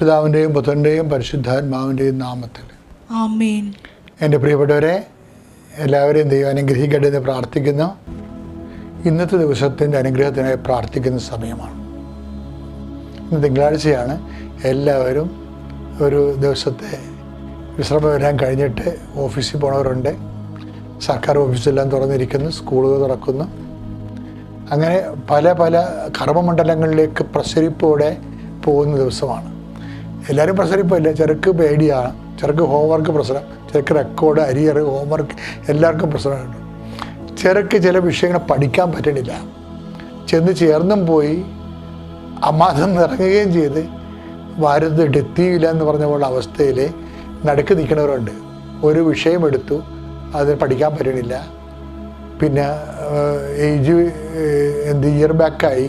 പിതാവിന്റെയും പുത്രന്റെയും പരിശുദ്ധാത്മാവിന്റെയും നാമത്തിൽ. എന്റെ പ്രിയപ്പെട്ടവരെ എല്ലാവരെയും ദൈവം അനുഗ്രഹിക്കട്ടെ എന്ന് പ്രാർത്ഥിക്കുന്നു. ഇന്നത്തെ ദിവസത്തിന്റെ അനുഗ്രഹത്തിനായി പ്രാർത്ഥിക്കുന്ന സമയമാണ്. ഇന്ന് തിങ്കളാഴ്ചയാണ് എല്ലാവരും ഒരു ദിവസത്തെ വിശ്രമം വരാൻ കഴിഞ്ഞിട്ട് ഓഫീസിൽ പോണവരുണ്ട്. സർക്കാർ ഓഫീസെല്ലാം തുറന്നിരിക്കുന്നു സ്കൂളുകൾ തുറക്കുന്നു. അങ്ങനെ പല പല കർമ്മമണ്ഡലങ്ങളിലേക്ക് പ്രസരിപ്പോടെ പോകുന്ന ദിവസമാണ്. എല്ലാവരും പ്രസരിപ്പില്ല ചെറുക്ക് പേടിയാണ്. ചെറുക്ക് ഹോംവർക്ക് പ്രശ്നം ചെറുക്ക് റെക്കോർഡ് അരിയർ ഹോംവർക്ക് എല്ലാവർക്കും പ്രശ്നമുണ്ട് ചെറുക്ക് ചില വിഷയങ്ങൾ പഠിക്കാൻ പറ്റണില്ല. ചെന്ന് ചേർന്നും പോയി അമാസം ഇറങ്ങുകയും ചെയ്ത് ഭാരത് എത്തിയില്ല എന്ന് പറഞ്ഞ പോലുള്ള അവസ്ഥയിൽ നടുക്ക് നിൽക്കുന്നവരുണ്ട് ഒരു വിഷയം എടുത്തു അത് പഠിക്കാൻ പറ്റണില്ല. പിന്നെ ഏജ് എന്ത് ഇയർ ബാക്കായി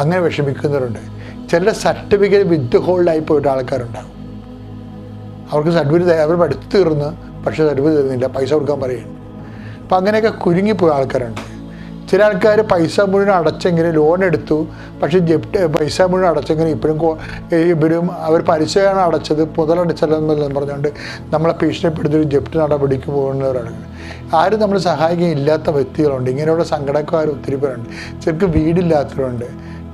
അങ്ങനെ വിഷമിക്കുന്നവരുണ്ട്. ചില സർട്ടിഫിക്കറ്റ് വിത്ത് ഹോൾഡായി പോയിട്ട് ആൾക്കാരുണ്ടാകും അവർക്ക് സർട്ടിഫിക്കറ്റ് അവർ പഠിച്ചു തീർന്ന് പക്ഷേ സർട്ടിഫിക്കറ്റ് തരുന്നില്ല പൈസ കൊടുക്കാൻ പറയുന്നു. അപ്പം അങ്ങനെയൊക്കെ കുരുങ്ങിപ്പോയ ആൾക്കാരുണ്ട്. ചില ആൾക്കാർ പൈസ മുഴുവൻ അടച്ചെങ്കിലും ലോൺ എടുത്തു. പക്ഷേ ജപ്റ്റ് പൈസ മുഴുവൻ അടച്ചെങ്കിലും ഇപ്പോഴും ഇവരും അവർ പലിശയാണ് അടച്ചത് മുതലടച്ചല്ലെന്നെല്ലാം പറഞ്ഞുകൊണ്ട് നമ്മളെ ഭീഷണിപ്പെടുത്തി ജപ്റ്റ് നടപടിക്ക് പോകുന്നവരാണ് ആരും നമ്മൾ സഹായിക്കാൻ ഇല്ലാത്ത വ്യക്തികളുണ്ട്. ഇങ്ങനെയുള്ള സങ്കടക്കാർ ഒത്തിരി പേരുണ്ട്. ചിലർക്ക് വീടില്ലാത്തവരുണ്ട്.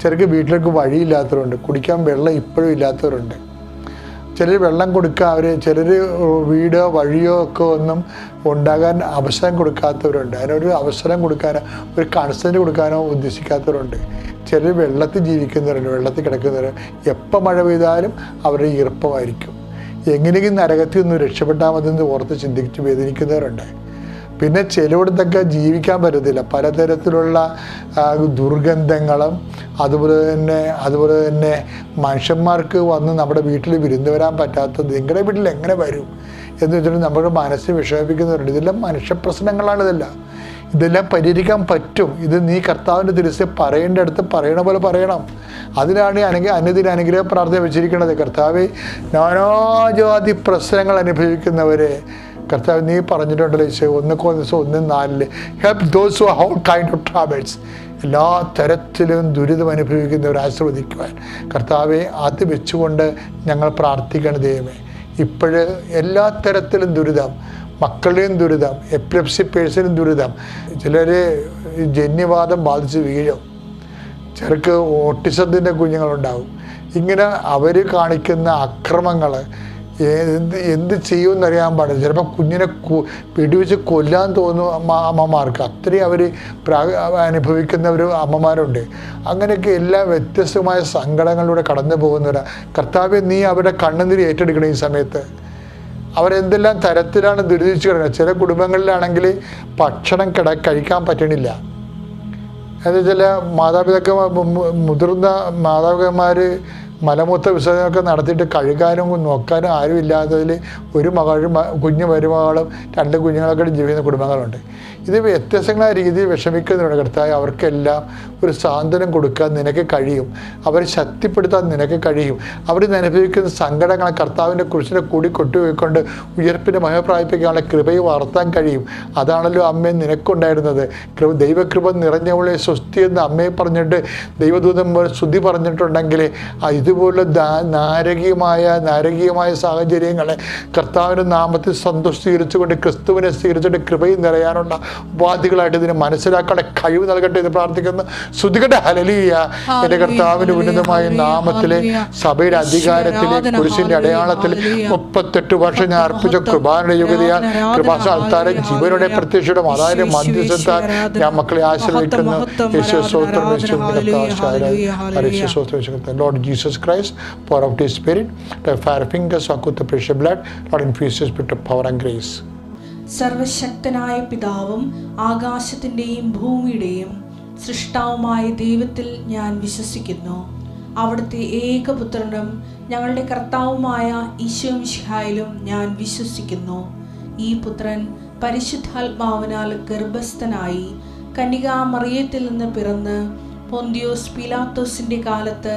ചിലർക്ക് വീട്ടിലേക്ക് വഴിയില്ലാത്തവരുണ്ട്. കുടിക്കാൻ വെള്ളം ഇപ്പോഴും ഇല്ലാത്തവരുണ്ട്. ചിലർ വെള്ളം കൊടുക്കുക അവർ ചിലർ വീടോ വഴിയോ ഒക്കെ ഒന്നും ഉണ്ടാകാൻ അവസരം കൊടുക്കാത്തവരുണ്ട്. അതിനൊരു അവസരം കൊടുക്കാനോ ഒരു കൺസെന്റ് കൊടുക്കാനോ ഉദ്ദേശിക്കാത്തവരുണ്ട്. ചിലർ വെള്ളത്തിൽ ജീവിക്കുന്നവരുണ്ട് വെള്ളത്തിൽ കിടക്കുന്നവർ എപ്പോൾ മഴ പെയ്താലും അവരുടെ ഈർപ്പമായിരിക്കും. എങ്ങനെയെങ്കിലും നരകത്തിൽ നിന്ന് രക്ഷപ്പെട്ടാൽ മതി എന്ന് ഓർത്ത് ചിന്തിച്ച് വേദനിക്കുന്നവരുണ്ട്. പിന്നെ ചിലയിടത്തൊക്കെ ജീവിക്കാൻ പറ്റത്തില്ല. പലതരത്തിലുള്ള ദുർഗന്ധങ്ങളും അതുപോലെ തന്നെ അതുപോലെ തന്നെ മനുഷ്യന്മാർക്ക് വന്ന് നമ്മുടെ വീട്ടിൽ വിരുന്ന് വരാൻ പറ്റാത്തത് നിങ്ങളുടെ വീട്ടിൽ എങ്ങനെ വരും എന്ന് വെച്ചിട്ട് നമ്മുടെ മനസ്സിൽ വിഷമിപ്പിക്കുന്നവരുണ്ട്. ഇതെല്ലാം മനുഷ്യപ്രശ്നങ്ങളാണ് ഇതെല്ലാം. ഇതെല്ലാം പരിഹരിക്കാൻ പറ്റും. ഇത് നീ കർത്താവിന്റെ തിരിച്ച് പറയേണ്ട അടുത്ത് പറയണ പോലെ പറയണം. അതിനാണ് അനുഗ്രഹ അനുദിന അനുഗ്രഹ പ്രാർത്ഥന വെച്ചിരിക്കുന്നത് കർത്താവ് നാനാജാതി പ്രശ്നങ്ങൾ അനുഭവിക്കുന്നവരെ കർത്താവ് നീ പറഞ്ഞിട്ടുണ്ടല്ലോ ഈശോ ഒന്ന് ദിവസം ഒന്ന് നാലിൽ help those whole kind of travels എല്ലാ തരത്തിലും ദുരിതം അനുഭവിക്കുന്നവർ ആശ്രവദിക്കുവാൻ കർത്താവെ അത് വെച്ചുകൊണ്ട് ഞങ്ങൾ പ്രാർത്ഥിക്കണം ദൈവമേ. ഇപ്പോഴ് എല്ലാ തരത്തിലും ദുരിതം മക്കളുടെയും ദുരിതം എപ്പിലപ്സി പേഴ്സിനും ദുരിതം. ചിലർ ജന്യവാദം ബാധിച്ച് വീഴും. ചിലർക്ക് ഓട്ടിസത്തിന്റെ കുഞ്ഞുങ്ങളുണ്ടാവും. ഇങ്ങനെ അവർ കാണിക്കുന്ന അക്രമങ്ങൾ എന്ത് എന്ത് ചെയ്യുമെന്നറിയാൻ പാടില്ല. ചിലപ്പോൾ കുഞ്ഞിനെ വെടിവെച്ച് കൊല്ലാൻ തോന്നും അമ്മ അമ്മമാർക്ക് അത്രയും അവർ പ്രാ അനുഭവിക്കുന്ന ഒരു അമ്മമാരുണ്ട്. അങ്ങനെയൊക്കെ എല്ലാ വ്യത്യസ്തമായ സങ്കടങ്ങളിലൂടെ കടന്നു പോകുന്നവരാ. കർത്താവെ നീ അവരുടെ കണ്ണുനീര് ഏറ്റെടുക്കണം ഈ സമയത്ത്. അവരെന്തെല്ലാം തരത്തിലാണ് ദുരിതിച്ച് കിടക്കുന്നത്? ചില കുടുംബങ്ങളിലാണെങ്കിൽ ഭക്ഷണം കിട കഴിക്കാൻ പറ്റണില്ല. എന്നുവെച്ചാൽ ചില മാതാപിതാക്ക മു- മുതിർന്ന മാതാപിതാക്കന്മാർ മലമൂത്ര വിസർജനമൊക്കെ നടത്തിയിട്ട് കഴുകാനും നോക്കാനും ആരും ഇല്ലാത്തതിൽ ഒരു മകളും കുഞ്ഞ് മരുമകളും രണ്ട് കുഞ്ഞുങ്ങളൊക്കെ ജീവിക്കുന്ന കുടുംബങ്ങളുണ്ട്. ഇത് വ്യത്യസ്തങ്ങളായ രീതിയിൽ വിഷമിക്കുന്നതിനോട് കർത്താവ് അവർക്കെല്ലാം ഒരു സാന്ത്വനം കൊടുക്കാൻ നിനക്ക് കഴിയും. അവരെ ശക്തിപ്പെടുത്താൻ നിനക്ക് കഴിയും. അവർ അനുഭവിക്കുന്ന സങ്കടങ്ങളെ കർത്താവിന്റെ കുറിച്ചിനെ കൂടി കൊട്ടുപോയിക്കൊണ്ട് ഉയർപ്പിന്റെ മഹപ്രാപിപ്പിക്കാനുള്ള കൃപയെ വളർത്താൻ കഴിയും. അതാണല്ലോ അമ്മയെ നിനക്കുണ്ടായിരുന്നത്. കൃപ ദൈവകൃപ നിറഞ്ഞവളെ സ്വസ്തി എന്ന് അമ്മയെ പറഞ്ഞിട്ട് ദൈവദൂതൻ ശുദ്ധി പറഞ്ഞിട്ടുണ്ടെങ്കിൽ ഇതുപോലെ നാരകീയമായ നാരകീയമായ സാഹചര്യങ്ങളെ കർത്താവിന്റെ നാമത്തിൽ സന്തോഷീകരിച്ചുകൊണ്ട് ക്രിസ്തുവിനെ സ്വീകരിച്ചുകൊണ്ട് കൃപയും നിറയാനുള്ള ഉപാധികളായിട്ട് ഇതിനെ മനസ്സിലാക്കാനുള്ള കഴിവ് നൽകട്ടെ എന്ന് പ്രാർത്ഥിക്കുന്നു. ശ്രുതികട്ടെ ഹലലിയ എന്റെ കർത്താവിന്റെ ഉന്നതമായ നാമത്തിലെ സഭയുടെ അധികാരത്തിലെ കുരിശിന്റെ അടയാളത്തിൽ മുപ്പത്തെട്ട് വർഷം ഞാൻ അർപ്പിച്ച കൃപാനയുടെ യോഗ്യതയാൽ കൃപാസാൽത്താരം ജീവനുടെ പ്രത്യക്ഷയുടെ അതായത് മധ്യസ്ഥത്താൽ ഞാൻ മക്കളെ ആശ്രയിക്കുന്നു യേശു സ്വോത്രം യേശു കർത്താവ്. Lord Jesus Christ, power of the Spirit, the fire fingers, walk the precious blood, Lord infuse us with the power and grace. സർവശക്തനായ പിതാവും ആകാശത്തിന്റെയും ഭൂമിയുടെയും സൃഷ്ടാവുമായ ദൈവത്തിൽ ഞാൻ വിശ്വസിക്കുന്നു അവിടുത്തെ ഏകപുത്രനും ഞങ്ങളുടെ കർത്താവുമായ ഈശോ മിശിഹായിലും ഞാൻ വിശ്വസിക്കുന്നു ഈ പുത്രൻ പരിശുദ്ധാത്മാവിനാൽ ഗർഭസ്ഥനായി കന്യകാമറിയത്തിൽ നിന്ന് പിറന്ന് പൊന്തിയോസ് പിലാത്തോസിന്റെ കാലത്ത്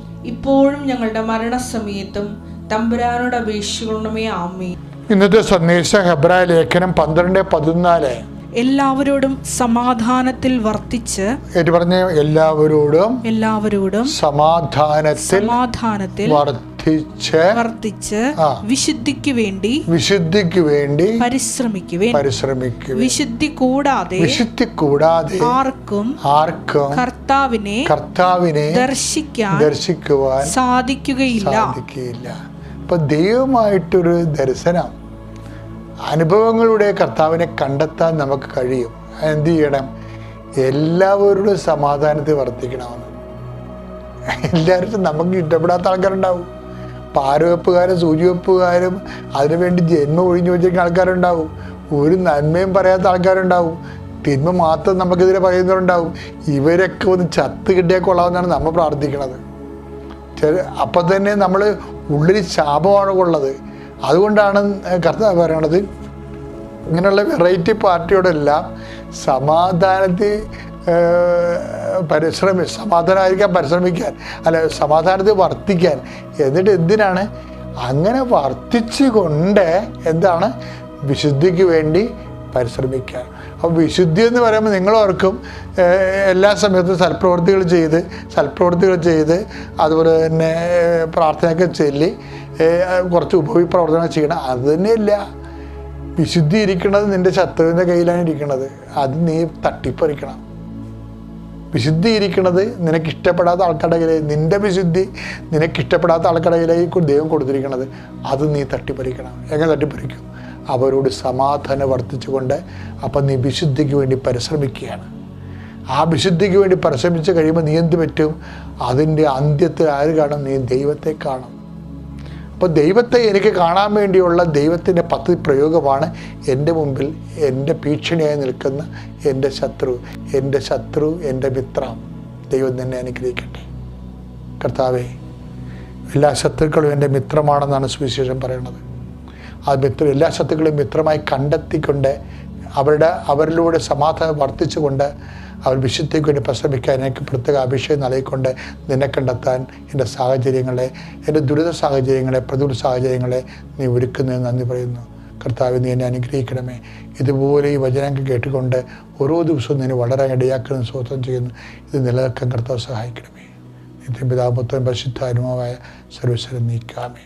ഇപ്പോഴും ഞങ്ങളുടെ മരണസമയത്തും തമ്പുരാനോട് അപേക്ഷിക്കണമേ ആമേ ഇന്നത്തെ സന്ദേശം ഹെബ്രായ ലേഖനം പന്ത്രണ്ട് പതിനാല്. എല്ലാവരോടും സമാധാനത്തിൽ വർത്തിച്ച് പറഞ്ഞ? എല്ലാവരോടും എല്ലാവരോടും സമാധാനത്തിൽ സമാധാനത്തിൽ വർദ്ധിച്ച് വർദ്ധിച്ച് വിശുദ്ധിക്ക് വേണ്ടി വിശുദ്ധിക്ക് വേണ്ടി പരിശ്രമിക്കുവേൻ. പരിശ്രമിക്കുക വിശുദ്ധി കൂടാതെ വിശുദ്ധി കൂടാതെ ആർക്കും ആർക്കും കർത്താവിനെ കർത്താവിനെ ദർശിക്കാൻ ദർശിക്കുവാൻ സാധിക്കുകയില്ല. സാധിക്കുകയില്ല. അപ്പൊ ദൈവമായിട്ടൊരു ദർശനം അനുഭവങ്ങളുടെ കർത്താവിനെ കണ്ടെത്താൻ നമുക്ക് കഴിയും. എന്ത് ചെയ്യണം? എല്ലാവരോടും സമാധാനത്തിൽ വർദ്ധിക്കണമെന്ന് എല്ലാവരും നമുക്ക് ഇഷ്ടപ്പെടാത്ത ആൾക്കാരുണ്ടാവും. പാരവെപ്പുകാരും സൂചിവെപ്പുകാരും അതിനുവേണ്ടി ജന്മം ഒഴിഞ്ഞു വെച്ചിരിക്കുന്ന ആൾക്കാരുണ്ടാവും. ഒരു നന്മയും പറയാത്ത ആൾക്കാരുണ്ടാവും. തിന്മ മാത്രം നമുക്കെതിരെ പറയുന്നവരുണ്ടാവും. ഇവരൊക്കെ ഒന്ന് ചത്ത് കിട്ടിയാൽ കൊള്ളാമെന്നാണ് നമ്മൾ പ്രാർത്ഥിക്കുന്നത് ചില- അപ്പം തന്നെ നമ്മൾ ഉള്ളിൽ ശാപമാണ് ഉള്ളത് അതുകൊണ്ടാണ് കർത്താവ് പറയണത്. ഇങ്ങനെയുള്ള വെറൈറ്റി പാർട്ടിയോടെല്ലാം സമാധാനത്തിൽ പരിശ്രമി സമാധാനമായിരിക്കാൻ പരിശ്രമിക്കാൻ അല്ല സമാധാനത്തിൽ വർത്തിക്കാൻ എന്നിട്ട് എന്തിനാണ്? അങ്ങനെ വർത്തിച്ചു കൊണ്ട് എന്താണ്? വിശുദ്ധിക്ക് വേണ്ടി പരിശ്രമിക്കാൻ. അപ്പോൾ വിശുദ്ധി എന്ന് പറയുമ്പോൾ നിങ്ങൾ ഓർക്കും എല്ലാ സമയത്തും സൽപ്രവൃത്തികൾ ചെയ്ത് സൽപ്രവൃത്തികൾ ചെയ്ത് അതുപോലെ തന്നെ പ്രാർത്ഥനയൊക്കെ ചൊല്ലി കുറച്ച് കുറച്ച് ഉപവിപ്രവർത്തനം ചെയ്യണം. അത് തന്നെയല്ല വിശുദ്ധി ഇരിക്കുന്നത് നിന്റെ ശത്രുവിന്റെ കയ്യിലാണ് ഇരിക്കുന്നത്. അത് നീ തട്ടിപ്പറിക്കണം. വിശുദ്ധി ഇരിക്കുന്നത് നിനക്ക് ഇഷ്ടപ്പെടാത്ത ആൾക്കാരുടെ കയ്യിൽ നിന്റെ വിശുദ്ധി നിനക്ക് ഇഷ്ടപ്പെടാത്ത ആൾക്കാരുടെ കയ്യിലേക്ക് ദൈവം കൊടുത്തിരിക്കുന്നത്. അത് നീ തട്ടിപ്പറിക്കണം. എങ്ങനെ തട്ടിപ്പറിക്കും? അവരോട് സമാധാനം വർദ്ധിച്ചുകൊണ്ട് അപ്പം നീ വിശുദ്ധിക്ക് വേണ്ടി പരിശ്രമിക്കുകയാണ്. ആ വിശുദ്ധിക്ക് വേണ്ടി പരിശ്രമിച്ച് കഴിയുമ്പോൾ നീ എന്ത് പറ്റും? അതിന്റെ അന്ത്യത്തിൽ ആര് കാണും? നീ ദൈവത്തെ കാണും. അപ്പോൾ ദൈവത്തെ എനിക്ക് കാണാൻ വേണ്ടിയുള്ള ദൈവത്തിന്റെ പദ്ധതി പ്രയോഗമാണ് എന്റെ മുമ്പിൽ എന്റെ ഭീഷണിയായി നിൽക്കുന്ന എന്റെ ശത്രു എന്റെ ശത്രു എന്റെ മിത്രം. ദൈവം തന്നെ അനുഗ്രഹിക്കട്ടെ. കർത്താവേ എല്ലാ ശത്രുക്കളും എന്റെ മിത്രമാണെന്നാണ് സുവിശേഷം പറയുന്നത്. ആ മിത്രം എല്ലാ ശത്രുക്കളെയും മിത്രമായി കണ്ടെത്തിക്കൊണ്ട് അവരുടെ അവരിലൂടെ സമാധാനം വർദ്ധിച്ചുകൊണ്ട് അവർ വിശുദ്ധിക്ക് വേണ്ടി പ്രശ്രമിക്കാൻ എനിക്ക് പ്രത്യേക അഭിഷേകം നൽകിക്കൊണ്ട് നിന്നെ കണ്ടെത്താൻ എന്റെ സാഹചര്യങ്ങളെ എന്റെ ദുരിത സാഹചര്യങ്ങളെ പ്രതികൂല സാഹചര്യങ്ങളെ നീ ഒരുക്കുന്നതിന് നന്ദി പറയുന്നു. കർത്താവ് നീ എന്നെ അനുഗ്രഹിക്കണമേ. ഇതുപോലെ ഈ വചനങ്ങൾ കേട്ടുകൊണ്ട് ഓരോ ദിവസവും നിന്നെ വളരെ ഇടയാക്കുന്ന സ്വതന്ത്രം ചെയ്യുന്നു. ഇത് നിലനിൽക്കാൻ കർത്താവ് സഹായിക്കണമേ. നിത്യം പിതാപുത്രം പരിശുദ്ധ അനുഭവമായ സർവീശ്വരൻ നീക്കാമേ.